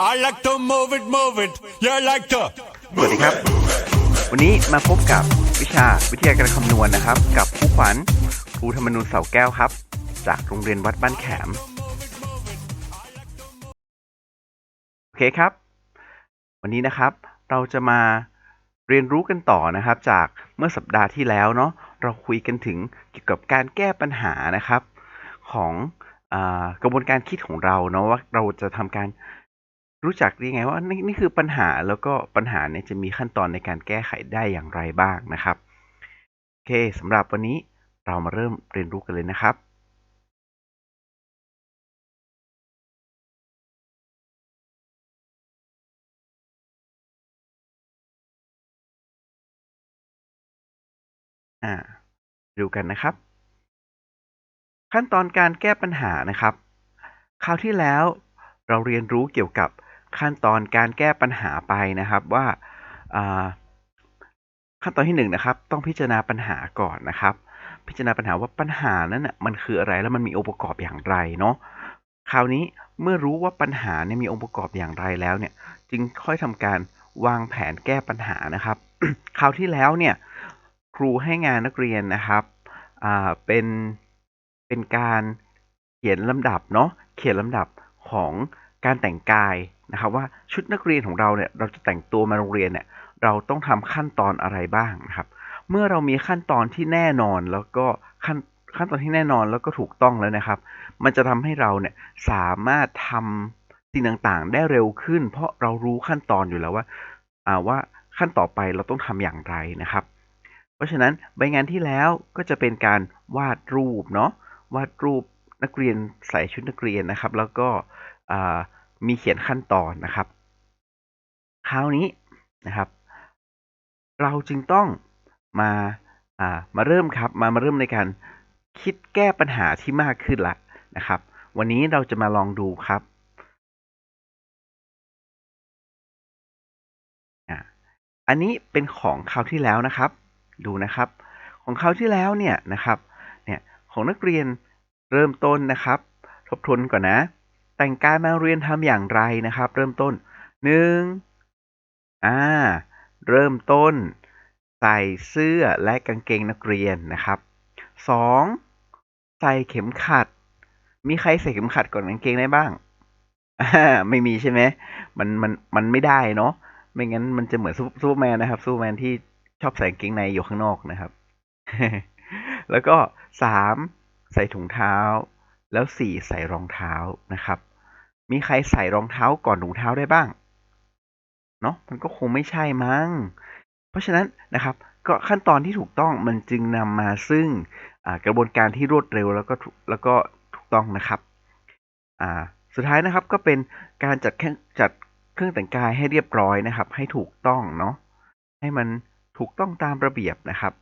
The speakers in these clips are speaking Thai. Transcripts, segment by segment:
I like to move it, move it. You like to. สวัสดีครับ วันนี้มาพบกับวิชาวิทยาการคำนวณนะครับ กับครูขวัญครูธรรมนูญเสาแก้วครับ จากโรงเรียนวัดบ้านแขม โอเคครับ วันนี้นะครับเราจะมาเรียนรู้กันต่อนะครับ จากเมื่อสัปดาห์ที่แล้วเนาะเราคุยกันถึงเกี่ยวกับการแก้ปัญหานะครับ ของอกระบวนการคิดของเราเนาะว่าเราจะทำการ รู้จักได้ไงว่านี่นี่คือปัญหาแล้วก็ปัญหาเนี่ยจะมีขั้นตอนในการแก้ไขได้อย่างไรบ้างนะครับโอเคสำหรับวันนี้เรามาเริ่มเรียนรู้กันเลยนะครับ อ่า ดูกันนะครับ ขั้นตอนการแก้ปัญหานะครับ คราวที่แล้วเราเรียนรู้เกี่ยวกับ ขั้นตอนการแก้ปัญหาไปนะครับว่าขั้นตอนที่หนึ่งนะครับต้องพิจารณาปัญหาก่อนนะครับ พิจารณาปัญหาว่าปัญหานั้นนะมันคืออะไรแล้วมันมีองค์ประกอบอย่างไรเนาะคราวนี้เมื่อรู้ว่าปัญหาเนี่ยมีองค์ประกอบอย่างไรแล้วเนี่ย จึงค่อยทำการวางแผนแก้ปัญหานะครับ คราวที่แล้วเนี่ยครูให้งานนักเรียนนะครับเป็นเป็นการเขียนลำดับเนาะเขียนลำดับของการแต่งกาย นะครับว่าชุดนักเรียนของเราเนี่ยเราจะแต่งตัวมาโรงเรียนเนี่ยเราต้องทำขั้นตอนอะไรบ้างนะครับ เมื่อเรามีขั้นตอนที่แน่นอนแล้วก็ขั้นขั้นตอนที่แน่นอนแล้วก็ถูกต้องแล้วนะครับ มันจะทำให้เราเนี่ยสามารถทำสิ่งต่างๆ ได้เร็วขึ้น เพราะเรารู้ขั้นตอนอยู่แล้วว่าอ่าว่าขั้นต่อไปเราต้องทำอย่างไรนะครับ เพราะฉะนั้นใบงานที่แล้วก็จะเป็นการวาดรูปเนาะวาดรูปนักเรียนใส่ชุดนักเรียนนะครับ แล้วก็ มีเขียนขั้นตอนนะครับ คราวนี้นะครับ เราจึงต้องมาามาเริ่มครับมามาเริ่มในการคิดแก้ปัญหาที่มากขึ้นละนะครับ วันนี้เราจะมาลองดูครับอันนี้เป็นของคราวที่แล้วนะครับ ดูนะครับ ของคราวที่แล้วเนี่ยนะครับ เนี่ยของนักเรียนเริ่มต้นนะครับ ทบทวนก่อนนะ แต่งกายมาเรียนทำอย่างไรนะครับ เริ่มต้นหนึ่งอ่า เริ่มต้น ใส่เสื้อและกางเกงนักเรียนนะครับสองใส่เข็มขัด มีใครใส่เข็มขัดก่อนกางเกงได้บ้างไม่มีใช่ไหมมันมันมันไม่ได้เนาะไม่งั้นมันจะเหมือนซูเปอร์แมนนะครับซูเปอร์แมนที่ชอบใส่กางเกงในอยู่ข้างนอกนะครับ แล้วก็สามใส่ถุงเท้า แล้วสี่ใส่รองเท้านะครับ มีใครใส่รองเท้าก่อนถุงเท้าได้บ้าง เนาะมันก็คงไม่ใช่มั้ง เพราะฉะนั้นนะครับ ก็ขั้นตอนที่ถูกต้องมันจึงนำมาซึ่งกระบวนการที่รวดเร็วแล้วก็แล้วก็ถูกต้องนะครับสุดท้ายนะครับก็เป็นการจัดจัดเครื่องแต่งกายให้เรียบร้อยนะครับ ให้ถูกต้องเนาะให้มันถูกต้องตามระเบียบนะครับ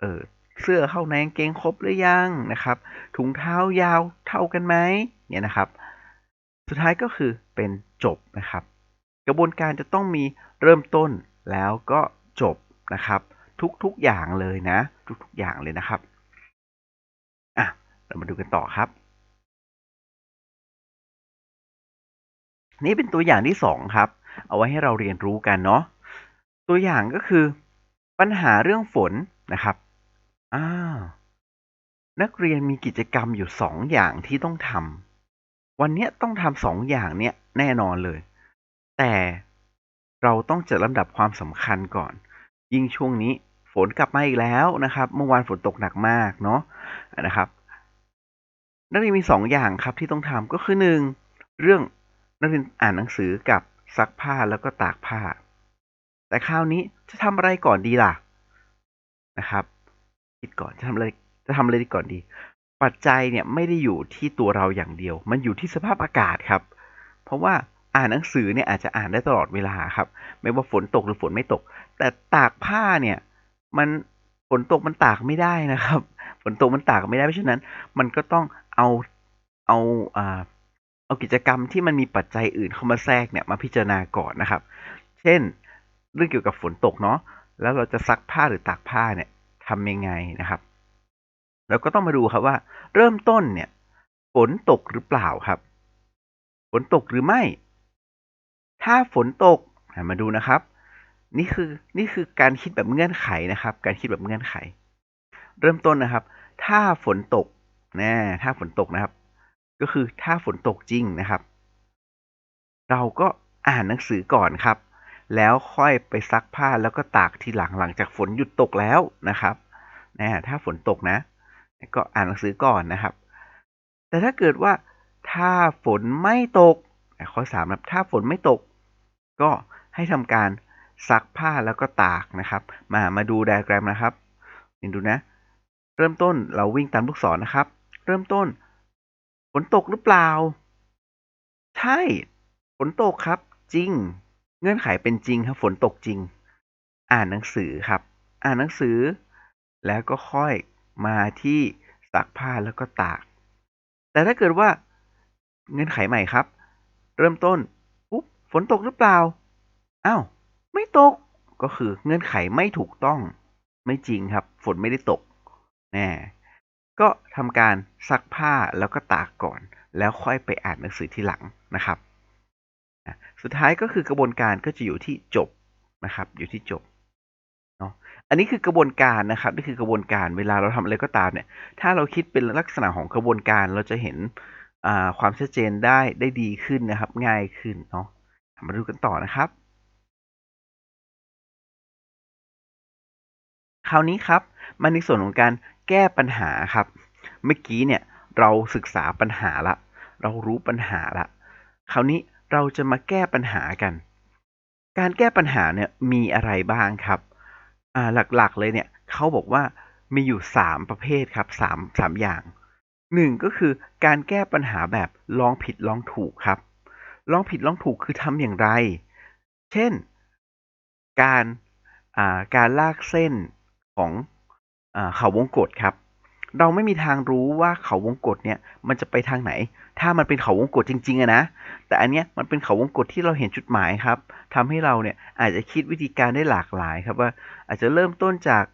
เออเสื้อเข้าในกางเกงครบหรือยังนะครับ ถุงเท้ายาวเท่ากันไหมเนี่ยนะครับ สุดท้ายก็คือเป็นจบนะครับ กระบวนการจะต้องมีเริ่มต้นแล้วก็จบนะครับ ทุกๆอย่างเลยนะ ทุกๆอย่างเลยนะครับอะเรามาดูกันต่อครับ นี่เป็นตัวอย่างที่สองครับ เอาไว้ให้เราเรียนรู้กันเนาะตัวอย่างก็คือ ปัญหาเรื่องฝนนะครับอ้าวนักเรียนมีกิจกรรมอยู่สองอย่างที่ต้องทำ วันนี้ต้องทำสองอย่างเนี้ยแน่นอนเลย แต่เราต้องจัดลำดับความสำคัญก่อน ยิ่งช่วงนี้ฝนกลับมาอีกแล้วนะครับ เมื่อวานฝนตกหนักมากเนาะนะครับนักเรียนมีสองอย่างครับที่ต้องทำก็คือหนึ่งเรื่องนักเรียนอ่านหนังสือกับซักผ้าแล้วก็ตากผ้า แต่คราวนี้จะทำอะไรก่อนดีล่ะนะครับ คิดก่อนจะทำอะไรจะทำอะไรดีก่อนดี ปัจจัยเนี่ยไม่ได้อยู่ที่ตัวเราอย่างเดียว มันอยู่ที่สภาพอากาศครับ เพราะว่าอ่านหนังสือเนี่ยอาจจะอ่านได้ตลอดเวลาครับ ไม่ว่าฝนตกหรือฝนไม่ตก แต่ตากผ้าเนี่ยมันฝนตกมันตากไม่ได้นะครับ ฝนตกมันตากไม่ได้เพราะฉะนั้น มันก็ต้องเอาเอาอ่าเอากิจกรรมที่มันมีปัจจัยอื่นเข้ามาแทรกเนี่ยมาพิจารณาก่อนนะครับ เช่น เรื่องเกี่ยวกับฝนตกเนาะแล้วเราจะซักผ้าหรือตากผ้าเนี่ยทำยังไงนะครับ เราก็ต้องมาดูครับว่า เริ่มต้นเนี่ยฝนตกหรือเปล่าครับ ฝนตกหรือไม่ ถ้าฝนตกมาดูนะครับ นี่คือนี่คือการคิดแบบเงื่อนไขนะครับ การคิดแบบเงื่อนไข เริ่มต้นนะครับ ถ้าฝนตกนะถ้าฝนตกนะครับ ก็คือถ้าฝนตกจริงนะครับ เราก็อ่านหนังสือก่อนครับ แล้วค่อยไปซักผ้าแล้วก็ตากทีหลังหลังจากฝนหยุดตกแล้วนะครับนะถ้าฝนตกนะ ก็อ่านหนังสือก่อนนะครับ แต่ถ้าเกิดว่าถ้าฝนไม่ตกข้อสามนะถ้าฝนไม่ตก ก็ให้ทำการซักผ้าแล้วก็ตากนะครับ มามาดูไดอะแกรมนะครับนี่ดูนะ เริ่มต้นเราวิ่งตามลูกศรนนะครับ เริ่มต้นฝนตกหรือเปล่า ใช่ฝนตกครับ จริง เงื่อนไขเป็นจริงครับ ฝนตกจริง อ่านหนังสือครับ อ่านหนังสือ แล้วก็ค่อย มาที่ซักผ้าแล้วก็ตาก แต่ถ้าเกิดว่าเงื่อนไขใหม่ครับ เริ่มต้นปุ๊บฝนตกหรือเปล่าอ้าวไม่ตกก็คือเงื่อนไขไม่ถูกต้อง ไม่จริงครับ ฝนไม่ได้ตกแน่ก็ทำการซักผ้าแล้วก็ตากก่อน แล้วค่อยไปอ่านหนังสือทีหลังนะครับ สุดท้ายก็คือกระบวนการก็จะอยู่ที่จบนะครับ อยู่ที่จบ อันนี้คือกระบวนการนะครับนี่คือกระบวนการเวลาเราทำอะไรก็ตามเนี่ย ถ้าเราคิดเป็นลักษณะของกระบวนการเราจะเห็นความชัดเจนได้ได้ดีขึ้นนะครับ ง่ายขึ้นเนาะมาดูกันต่อนะครับ คราวนี้ครับมาในส่วนของการแก้ปัญหาครับ เมื่อกี้เนี่ยเราศึกษาปัญหาละ เรารู้ปัญหาละ คราวนี้เราจะมาแก้ปัญหากัน การแก้ปัญหาเนี่ยมีอะไรบ้างครับ อ่าหลักๆเลยเนี่ยเขาบอกว่ามีอยู่ 3 ประเภทครับ3 3อย่าง 1 ก็คือการแก้ปัญหาแบบลองผิดลองถูกครับ ลองผิดลองถูกคือทำอย่างไร เช่น การการลากเส้นของอเขาวงกฏครับ เราไม่มีทางรู้ว่าเขาวงกฏเนี่ยมันจะไปทางไหน ถ้ามันเป็นเขาวงกฏจริงๆอะนะ แต่อันเนี้ยมันเป็นเขาวงกฏที่เราเห็นจุดหมายครับทำให้เราเนี่ยอาจจะคิดวิธีการได้หลากหลายครับว่า อาจจะเริ่มต้นจาก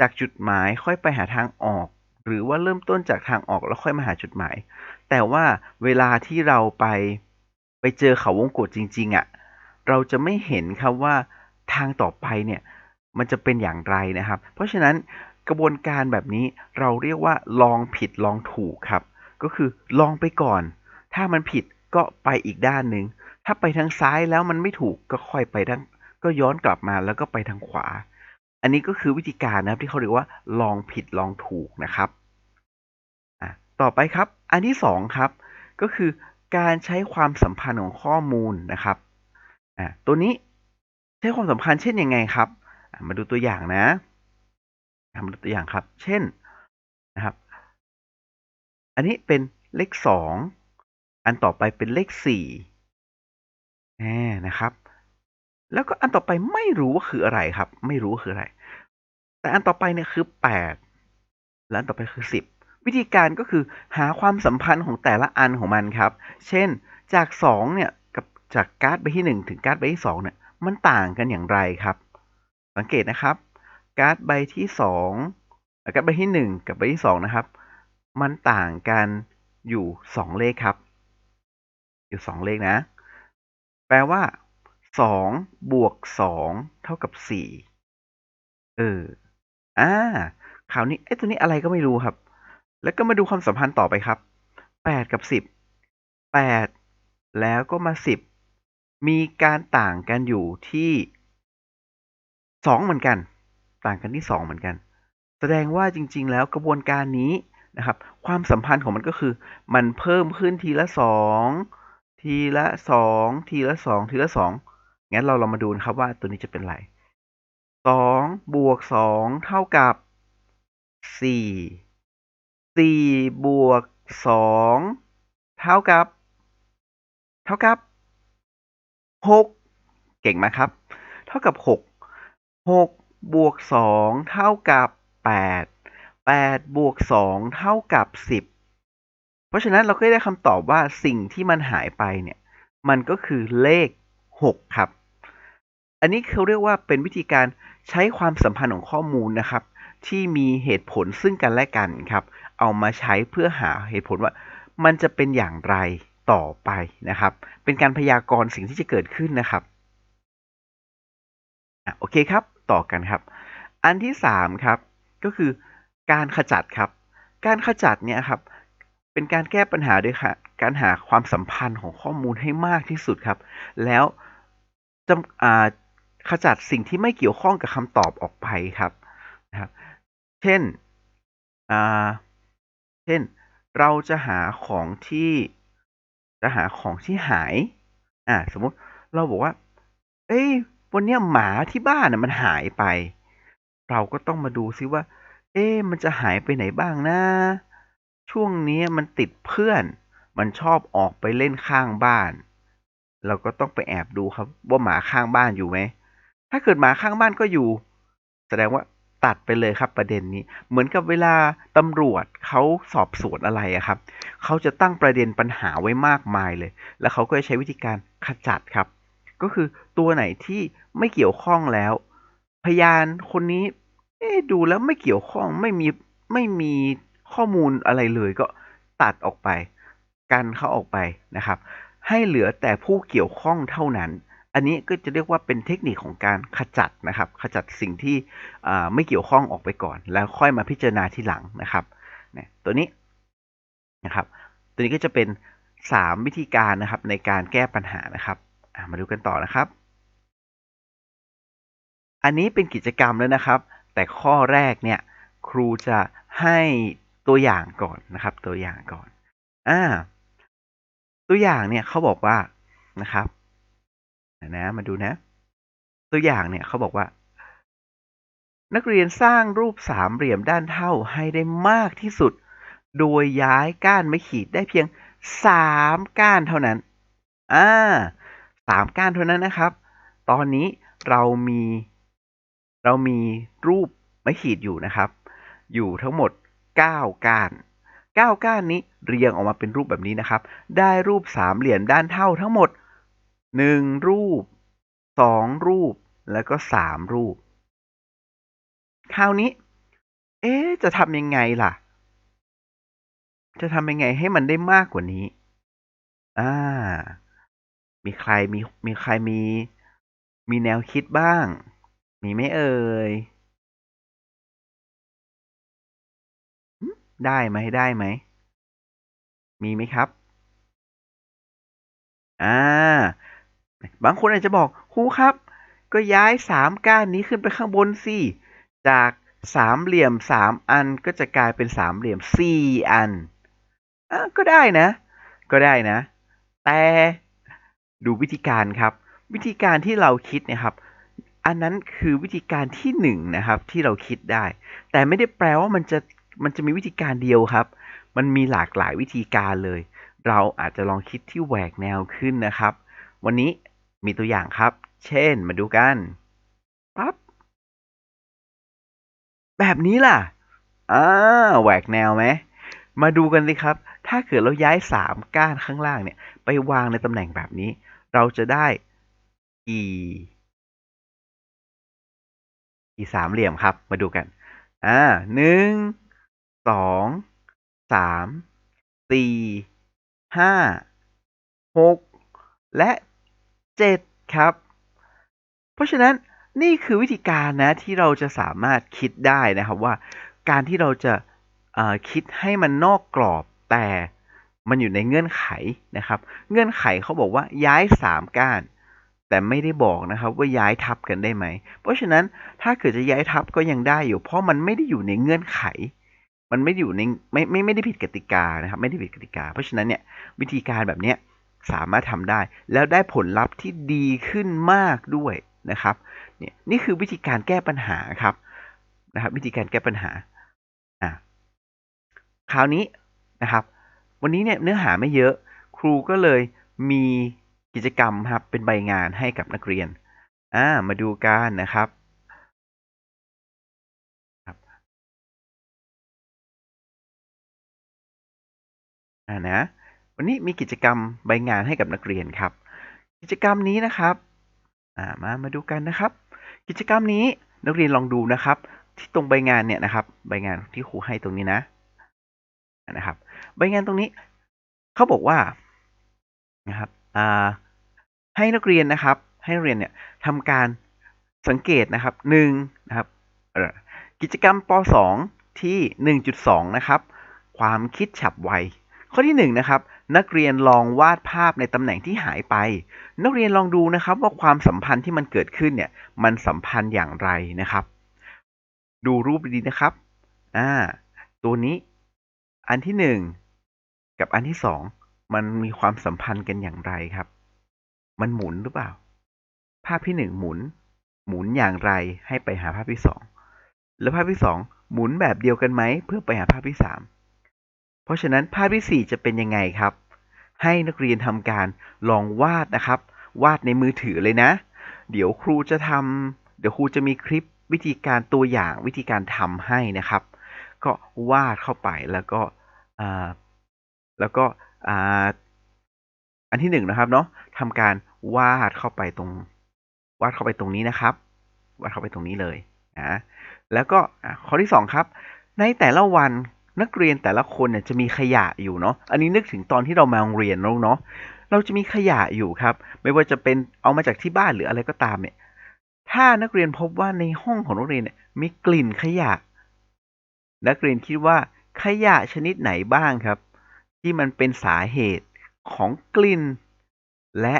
จากจุดหมายค่อยไปหาทางออก หรือว่าเริ่มต้นจากทางออกแล้วค่อยมาหาจุดหมาย แต่ว่าเวลาที่เราไปไปเจอเขาวงกฏจริงๆอะ่ะเราจะไม่เห็นครับว่าทางต่อไปเนี่ยมันจะเป็นอย่างไรนะครับ เพราะฉะนั้น กระบวนการแบบนี้เราเรียกว่าลองผิดลองถูกครับ ก็คือลองไปก่อน ถ้ามันผิดก็ไปอีกด้านหนึ่งถ้าไปทางซ้ายแล้วมันไม่ถูกก็ค่อยไปทางก็ย้อนกลับมาแล้วก็ไปทางขวา อันนี้ก็คือวิธีการนะครับที่เขาเรียกว่าลองผิดลองถูกนะครับต่อไปครับ อันที่สองครับ ก็คือการใช้ความสัมพันธ์ของข้อมูลนะครับตัวนี้ใช้ความสัมพันธ์เช่นยังไงครับ มาดูตัวอย่างนะ มาดูตัวอย่างครับ เช่นนะครับ อันนี้เป็นเลขสองอันต่อไปเป็นเลขสี่แน่นะครับ แล้วก็อันต่อไปไม่รู้ว่าคืออะไรครับ ไม่รู้ว่าคืออะไร แต่อันต่อไปเนี่ยคือแปดและอันต่อไปคือสิบวิธีการก็คือหาความสัมพันธ์ของแต่ละอันของมันครับ เช่นจากสองเนี่ยกับจากการ์ดใบที่หนึ่งถึงการ์ดใบที่สองเนี่ยมันต่างกันอย่างไรครับ สังเกตนะครับ การ์ดใบที่สองการ์ดใบที่หนึ่งกับใบที่สองนะครับ มันต่างกันอยู่สองเลขครับ อยู่สองเลขนะ แปลว่าสองบวกสองเท่ากับสี่เอออ่าคราวนี้ไอ้ตัวนี้อะไรก็ไม่รู้ครับ แล้วก็มาดูความสัมพันธ์ต่อไปครับแปดกับสิบแปดแล้วก็มาสิบมีการต่างกันอยู่ที่สองเหมือนกัน ต่างกันที่สองเหมือนกัน แสดงว่าจริง ๆ แล้วกระบวนการนี้นะครับ ความสัมพันธ์ของมันก็คือ มันเพิ่มขึ้นทีละสองทีละสองทีละสองทีละสองงั้นเราเรามาดูนะครับว่าตัวนี้จะเป็นไรสองบวกสองเท่ากับสี่สี่บวกสองเท่ากับ เท่ากับหกเก่งไหมครับ เท่ากับหก6 บวก2เท่ากับ8 8บวก2เท่ากับ10เพราะฉะนั้นเราก็ได้คำตอบว่าสิ่งที่มันหายไปเนี่ยมันก็คือเลข6ครับ อันนี้เขาเรียกว่าเป็นวิธีการใช้ความสัมพันธ์ของข้อมูลนะครับ ที่มีเหตุผลซึ่งกันและกันครับ เอามาใช้เพื่อหาเหตุผลว่ามันจะเป็นอย่างไรต่อไปนะครับ เป็นการพยากรณ์สิ่งที่จะเกิดขึ้นนะครับโอเคครับ ต่อกันครับ อันที่สามครับก็คือการขจัดครับ การขจัดเนี่ยครับเป็นการแก้ปัญหาด้วยค่ะการหาความสัมพันธ์ของข้อมูลให้มากที่สุดครับ แล้วจำขจัดสิ่งที่ไม่เกี่ยวข้องกับคำตอบออกไปครับนะครับ เช่นเช่นเราจะหาของที่จะหาของที่หาย อ่า สมมติเราบอกว่า เอ้ย วันนี้หมาที่บ้านน่ะมันหายไป เราก็ต้องมาดูซิว่า เอ๊ะมันจะหายไปไหนบ้างนะ ช่วงนี้มันติดเพื่อน มันชอบออกไปเล่นข้างบ้าน เราก็ต้องไปแอบดูครับ ว่าหมาข้างบ้านอยู่ไหม ถ้าเกิดหมาข้างบ้านก็อยู่ แสดงว่าตัดไปเลยครับประเด็นนี้ เหมือนกับเวลาตำรวจเขาสอบสวนอะไรอะครับ เขาจะตั้งประเด็นปัญหาไว้มากมายเลย แล้วเขาก็จะใช้วิธีการขจัดครับ ก็คือตัวไหนที่ไม่เกี่ยวข้องแล้ว พยานคนนี้ เอ๊ดูแล้วไม่เกี่ยวข้องไม่มีไม่มีข้อมูลอะไรเลยก็ตัดออกไป กันเขาออกไปนะครับ ให้เหลือแต่ผู้เกี่ยวข้องเท่านั้น อันนี้ก็จะเรียกว่าเป็นเทคนิคของการขจัดนะครับ ขจัดสิ่งที่ไม่เกี่ยวข้องออกไปก่อน แล้วค่อยมาพิจารณาทีหลังนะครับเนี่ยตัวนี้นะครับ ตัวนี้ก็จะเป็น 3 วิธีการนะครับในการแก้ปัญหานะครับ มาดูกันต่อนะครับ อันนี้เป็นกิจกรรมแล้วนะครับ แต่ข้อแรกเนี่ยครูจะให้ตัวอย่างก่อนนะครับ ตัวอย่างก่อนอ่าตัวอย่างเนี่ยเขาบอกว่านะครับนะมาดูนะ ตัวอย่างเนี่ยเขาบอกว่า นักเรียนสร้างรูปสามเหลี่ยมด้านเท่าให้ได้มากที่สุด โดยย้ายก้านไม้ขีดได้เพียงสามก้านเท่านั้นอ่า สามก้านเท่านั้นนะครับ ตอนนี้เรามีเรามีรูปไม้ขีดอยู่นะครับ อยู่ทั้งหมด 9 ก้าน 9 ก้านนี้เรียงออกมาเป็นรูปแบบนี้นะครับ ได้รูปสามเหลี่ยมด้านเท่าทั้งหมด 1 รูป 2 รูปแล้วก็ 3 รูป คราวนี้ เอ๊จะทำยังไงล่ะ จะทำยังไงให้มันได้มากกว่านี้ อ่า มีใครมีมีใครมี มีแนวคิดบ้าง มีไหมเอ่ยได้ไหมได้ไหม มีไหมครับ อ่า บางคนอาจจะบอกครูครับ ก็ย้ายสามก้านนี้ขึ้นไปข้างบนสิ จากสามเหลี่ยมสามอันก็จะกลายเป็นสามเหลี่ยมสี่อันอะก็ได้นะ ก็ได้นะ แต่ ดูวิธีการครับ วิธีการที่เราคิดเนะครับ อันนั้นคือวิธีการที่หนึ่งนะครับที่เราคิดได้ แต่ไม่ได้แปลว่ามันจะมันจะมีวิธีการเดียวครับ มันมีหลากหลายวิธีการเลย เราอาจจะลองคิดที่แหวกแนวขึ้นนะครับ วันนี้มีตัวอย่างครับ เช่นมาดูกันปั๊บแบบนี้ล่ะอ่าแหวกแนวไหมมาดูกันสิครับ ถ้าเกิดเราย้ายสามก้านข้างล่างเนี่ย ไปวางในตำแหน่งแบบนี้ เราจะได้กี่กี่สามเหลี่ยมครับ มาดูกัน อ่าหนึ่ง สอง สาม สี่ ห้า หก และเจ็ดครับ เพราะฉะนั้นนี่คือวิธีการนะที่เราจะสามารถคิดได้นะครับว่า การที่เราจะคิดให้มันนอกกรอบ แต่มันอยู่ในเงื่อนไขนะครับ เงื่อนไขเขาบอกว่าย้ายสามก้าน แต่ไม่ได้บอกนะครับว่าย้ายทับกันได้ไหม เพราะฉะนั้นถ้าเกิดจะย้ายทับก็ยังได้อยู่ เพราะมันไม่ได้อยู่ในเงื่อนไข มันไม่อยู่ในไม่ไม่ไม่ได้ผิดกติกานะครับ ไม่ได้ผิดกติกา เพราะฉะนั้นเนี่ยวิธีการแบบเนี้ยสามารถทำได้ แล้วได้ผลลัพธ์ที่ดีขึ้นมากด้วยนะครับเนี่ยนี่คือวิธีการแก้ปัญหาครับนะครับ วิธีการแก้ปัญหาอะคราวนี้ นะครับ วันนี้เนี่ยเนื้อหาไม่เยอะ ครูก็เลยมีกิจกรรมครับเป็นใบงานให้กับนักเรียนอ่ามาดูกันนะครับอ่านะวันนี้มีกิจกรรมใบงานให้กับนักเรียนครับ กิจกรรมนี้นะครับอ่ามามาดูกันนะครับ กิจกรรมนี้นักเรียนลองดูนะครับ ที่ตรงใบงานเนี่ยนะครับ ใบงานที่ครูให้ตรงนี้นะนะครับ ใบงานตรงนี้เขาบอกว่านะครับให้นักเรียนนะครับ ให้นักเรียนเนี่ยทำการสังเกตนะครับหนึ่งนะครับกิจกรรมป .2 ที่ 1.2 นะครับ ความคิดฉับไว ข้อที่1นะครับ นักเรียนลองวาดภาพในตำแหน่งที่หายไป นักเรียนลองดูนะครับว่าความสัมพันธ์ที่มันเกิดขึ้นเนี่ย มันสัมพันธ์อย่างไรนะครับ ดูรูปดีนะครับ อ่า ตัวนี้ อันที่หนึ่ง กับอันที่สองมันมีความสัมพันธ์กันอย่างไรครับ มันหมุนหรือเปล่า ภาพที่หนึ่งหมุน หมุนอย่างไรให้ไปหาภาพที่สองแล้วภาพที่สองหมุนแบบเดียวกันไหมเพื่อไปหาภาพที่สามเพราะฉะนั้นภาพที่สี่จะเป็นยังไงครับ ให้นักเรียนทำการลองวาดนะครับ วาดในมือถือเลยนะ เดี๋ยวครูจะทำเดี๋ยวครูจะมีคลิปวิธีการตัวอย่างวิธีการทำให้นะครับ ก็วาดเข้าไปแล้วก็อ่า แล้วก็อ่าอันที่หนึ่งนะครับเนาะทำการวาดเข้าไปตรง วาดเข้าไปตรงนี้นะครับ วาดเข้าไปตรงนี้เลยนะแล้วก็ข้อที่สองครับ ในแต่ละวันนักเรียนแต่ละคนเนี่ยจะมีขยะอยู่เนาะ อันนี้นึกถึงตอนที่เรามาโรงเรียนเนาะ เราจะมีขยะอยู่ครับ ไม่ว่าจะเป็นเอามาจากที่บ้านหรืออะไรก็ตามเนี่ย ถ้านักเรียนพบว่าในห้องของนักเรียนเนี่ยมีกลิ่นขยะ นักเรียนคิดว่าขยะชนิดไหนบ้างครับ ที่มันเป็นสาเหตุของกลิ่น และ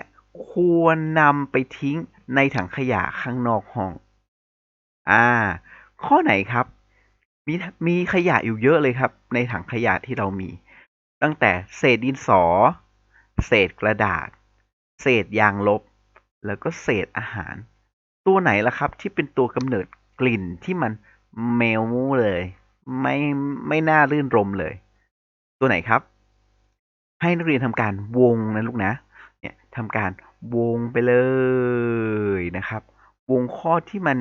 ควรนำไปทิ้งในถังขยะข้างนอกห้อง อ่า ข้อไหนครับ มีมีขยะอยู่เยอะเลยครับ ในถังขยะที่เรามี ตั้งแต่เศษดินสอ เศษกระดาษ เศษยางลบ แล้วก็เศษอาหาร ตัวไหนล่ะครับ ที่เป็นตัวกำเนิดกลิ่นที่มันเมลมูเลย ไม่ไม่น่ารื่นรมเลย ตัวไหนครับ ให้นักเรียนทำการวงนะลูกนะ เนี่ยทำการวงไปเลยนะครับ วงข้อที่มัน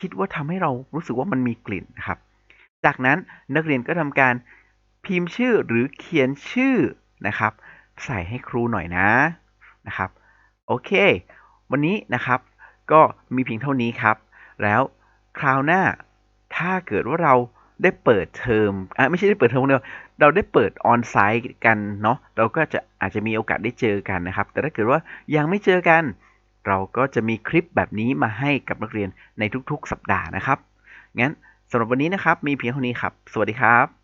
คิดว่าทำให้เรารู้สึกว่ามันมีกลิ่นนะครับ จากนั้นนักเรียนก็ทำการพิมพ์ชื่อหรือเขียนชื่อนะครับ ใส่ให้ครูหน่อยนะนะครับ โอเค วันนี้นะครับ ก็มีเพียงเท่านี้ครับ แล้วคราวหน้าถ้าเกิดว่าเรา ได้เปิดเทอมอะไม่ใช่ได้เปิดเทอมคนเดียวเราได้เปิดออนไซต์กันเนาะเราก็จะอาจจะมีโอกาสได้เจอกันนะครับ แต่ถ้าเกิดว่ายังไม่เจอกัน เราก็จะมีคลิปแบบนี้มาให้กับนักเรียนในทุกๆ สัปดาห์นะครับงั้นสำหรับวันนี้นะครับมีเพียงเท่านี้ครับ สวัสดีครับ